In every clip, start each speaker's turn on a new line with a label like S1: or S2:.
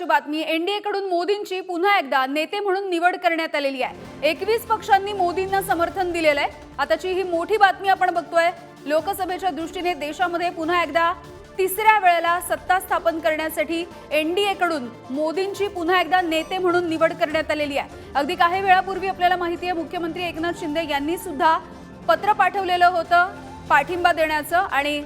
S1: महत्वाची बातमी एनडीएकडून मोदींची पुन्हा एकदा नेते म्हणून निवड करण्यात आलेली आहे. एकवीस पक्षांनी मोदींना समर्थन दिलेलं आहे. आताची ही मोठी बातमी आपण बघतोय. लोकसभेच्या दृष्टीने देशामध्ये पुन्हा एकदा तिसऱ्या वेळेला सत्ता स्थापन करण्यासाठी एनडीएकडून मोदींची पुन्हा एकदा नेते म्हणून निवड करण्यात आलेली आहे. अगदी काही वेळापूर्वी आपल्याला माहिती आहे मुख्यमंत्री एकनाथ शिंदे यांनी सुद्धा पत्र पाठवलेलं होतं पाठिंबा देण्याचं आणि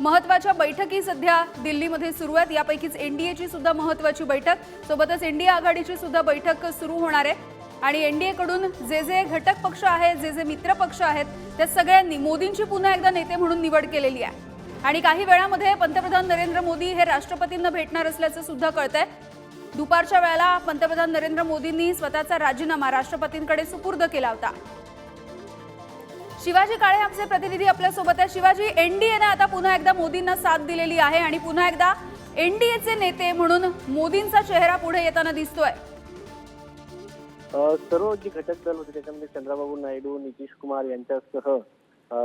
S1: महत्त्वाच्या बैठकी सध्या दिल्लीमध्ये सुरू आहेत. यापैकीच एनडीएची सुद्धा महत्वाची बैठक. सोबतच एनडीए आघाडीची सुद्धा बैठक सुरू होणार आहे. आणि एनडीएकडून जे जे घटक पक्ष आहेत जे जे मित्र पक्ष आहेत त्या सगळ्यांनी मोदींची पुन्हा एकदा नेते म्हणून निवड केलेली आहे. आणि काही वेळामध्ये पंतप्रधान नरेंद्र मोदी हे राष्ट्रपतींना भेटणार असल्याचं सुद्धा कळतंय. दुपारच्या वेळेला पंतप्रधान नरेंद्र मोदींनी स्वतःचा राजीनामा राष्ट्रपतींकडे सुपूर्द केला होता. शिवाजी काळे आमचे प्रतिनिधी आपल्यासोबत आहे शिवाजी एनडीएने आता पुन्हा एकदा मोदींना साथ दिलेली आहे आणि पुन्हा एकदा एनडीएचे नेते म्हणून मोदींचा चेहरा पुढे येताना दिसतोय.
S2: सर्व जी घटक दल होते त्याच्यामध्ये चंद्राबाबू नायडू नितीश कुमार यांच्यासह अ,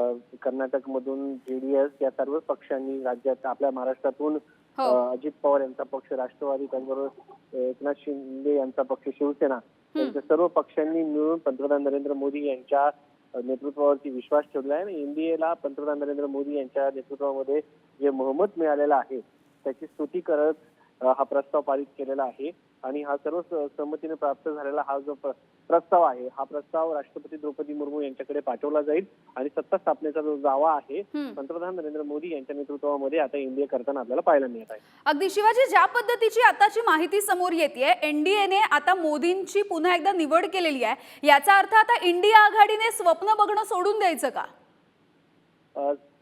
S2: कर्नाटकमधून जेडीएस या सर्व पक्षांनी राज्यात आपल्या महाराष्ट्रातून
S1: हो.
S2: अजित पवार यांचा पक्ष राष्ट्रवादी त्याचबरोबर एकनाथ शिंदे यांचा पक्ष शिवसेना यांच्या सर्व पक्षांनी मिळून पंतप्रधान नरेंद्र मोदी यांच्या नेतृत्वावरती विश्वास ठेवला आहे आणि एनडीएला पंतप्रधान नरेंद्र मोदी यांच्या नेतृत्वामध्ये जे बहुमत मिळालेलं आहे त्याची स्तुती करत हा प्रस्ताव पारित केलेला आहे. आणि हा सर्व संमतीने प्राप्त झालेला हा जो प्र- प्रस्ताव आहे हा प्रस्ताव राष्ट्रपती द्रौपदी मुर्मू यांच्याकडे पाठवला जाईल. आणि सत्ता स्थापनेचा जो दावा आहे. पंतप्रधान नरेंद्र मोदी यांच्या नेतृत्वामध्ये आता एनडीए करताना आपल्याला पाहायला मिळत आहे.
S1: अगदी शिवाजी ज्या पद्धतीची आताची माहिती समोर येते एनडीएने आता मोदींची पुन्हा एकदा निवड केलेली आहे याचा अर्थ आता इंडिया आघाडीने स्वप्न बघणं सोडून द्यायचं का?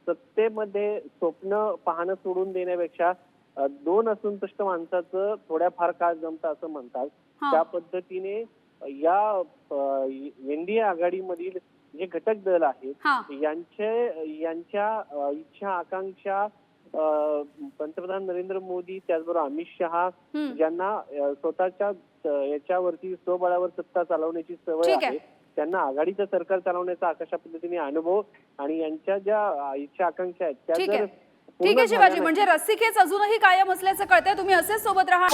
S2: सत्तेमध्ये स्वप्न पाहणं सोडून देण्यापेक्षा दोन असंतुष्ट माणसाचं थोड्याफार काळ जमतं असं म्हणतात. त्या पद्धतीने या एनडीए आघाडीमधील जे घटक दल आहेत यांचे यांच्या इच्छा आकांक्षा पंतप्रधान नरेंद्र मोदी त्याचबरोबर अमित शहा. ज्यांना स्वतःच्या याच्यावरती स्वबळावर सत्ता चालवण्याची सवय
S1: आहे.
S2: त्यांना आघाडीचं सरकार चालवण्याचा कशा पद्धतीने अनुभव आणि यांच्या ज्या इच्छा आकांक्षा आहेत त्या जर
S1: ठीक आहे शिवाजी म्हणजे रस्सीखेच अजूनही कायम असल्याचं कळतंय. तुम्ही असेच सोबत राहा.